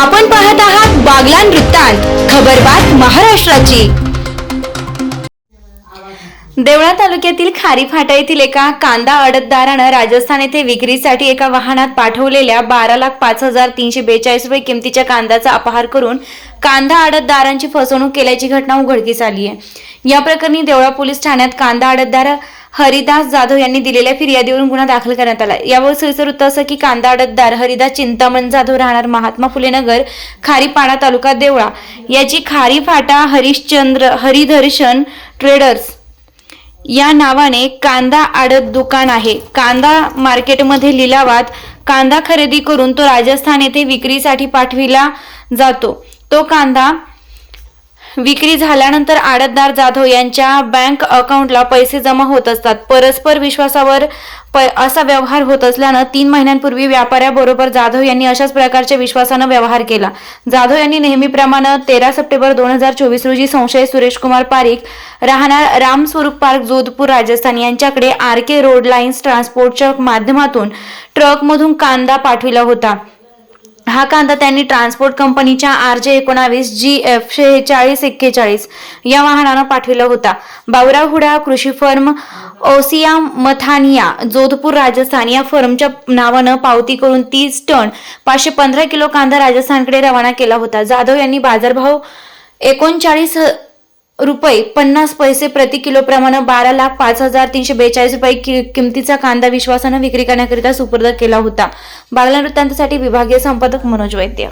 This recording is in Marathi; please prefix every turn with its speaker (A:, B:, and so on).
A: आपण पाहत आहात बागलान वृत्तांत खबरबात महाराष्ट्राची. देवळा तालुक्यातील खारी फाटा येथील एका कांदा अडतदारानं राजस्थान येथे विक्रीसाठी एका वाहनात पाठवलेल्या बारा लाख पाच हजार तीनशे बेचाळीस रुपये किमतीच्या कांद्याचा अपहार करून कांदा अडतदारांची फसवणूक केल्याची घटना उघडकीस आली आहे. या प्रकरणी देवळा पोलीस ठाण्यात कांदा अडतदार हरिदास जाधव यांनी दिलेल्या फिर्यादीवरून गुन्हा दाखल करण्यात आला. यावर सविस्तर वृत्त असं की कांदा अडतदार हरिदास चिंतामण जाधव राहणार महात्मा फुले नगर खारीपाडा तालुका देवळा. याची खारी फाटा हरिश्चंद्र हरिदर्शन ट्रेडर्स. या नावाने कांदा आडत दुकान आहे. कांदा मार्केटमध्ये लिलावात कांदा खरेदी करून तो राजस्थान येथे विक्रीसाठी पाठविला जातो. तो कांदा विक्री झाल्यानंतर आडतदार जाधव यांच्या बँक अकाउंटला पैसे जमा होत असतात. परस्पर विश्वासावर प असा व्यवहार होत असल्यानं तीन महिन्यांपूर्वी व्यापाऱ्याबरोबर जाधव यांनी अशाच प्रकारच्या विश्वासानं व्यवहार केला. जाधव यांनी नेहमीप्रमाणे तेरा सप्टेंबर दोन हजार चोवीस रोजी संशय सुरेश कुमार पारिक राहणार रामस्वरूप पार्क जोधपूर राजस्थान यांच्याकडे आर के रोड लाईन्स ट्रान्सपोर्टच्या माध्यमातून ट्रकमधून कांदा पाठविला होता. हा कांदा त्यांनी ट्रान्सपोर्ट कंपनीच्या आर जे एकोणावीस जी एफ शेहेचाळीस एक्केचाळीस या वाहनानं पाठविला होता. बावरा हुडा कृषी फर्म ओसिया मथानिया जोधपूर राजस्थान या फर्मच्या नावानं पावती करून तीस टन पाचशे पंधरा किलो कांदा राजस्थानकडे रवाना केला होता. जाधव यांनी बाजारभाव एकोणचाळीस रुपये पन्नास पैसे प्रति किलो प्रमाणे बारा लाख पाच हजार तीनशे बेचाळीस रुपये कि- किमतीचा कांदा विश्वासानं विक्री करण्याकरिता सुपूर्द केला होता. बागला वृत्तांतासाठी विभागीय संपादक मनोज वैद्य.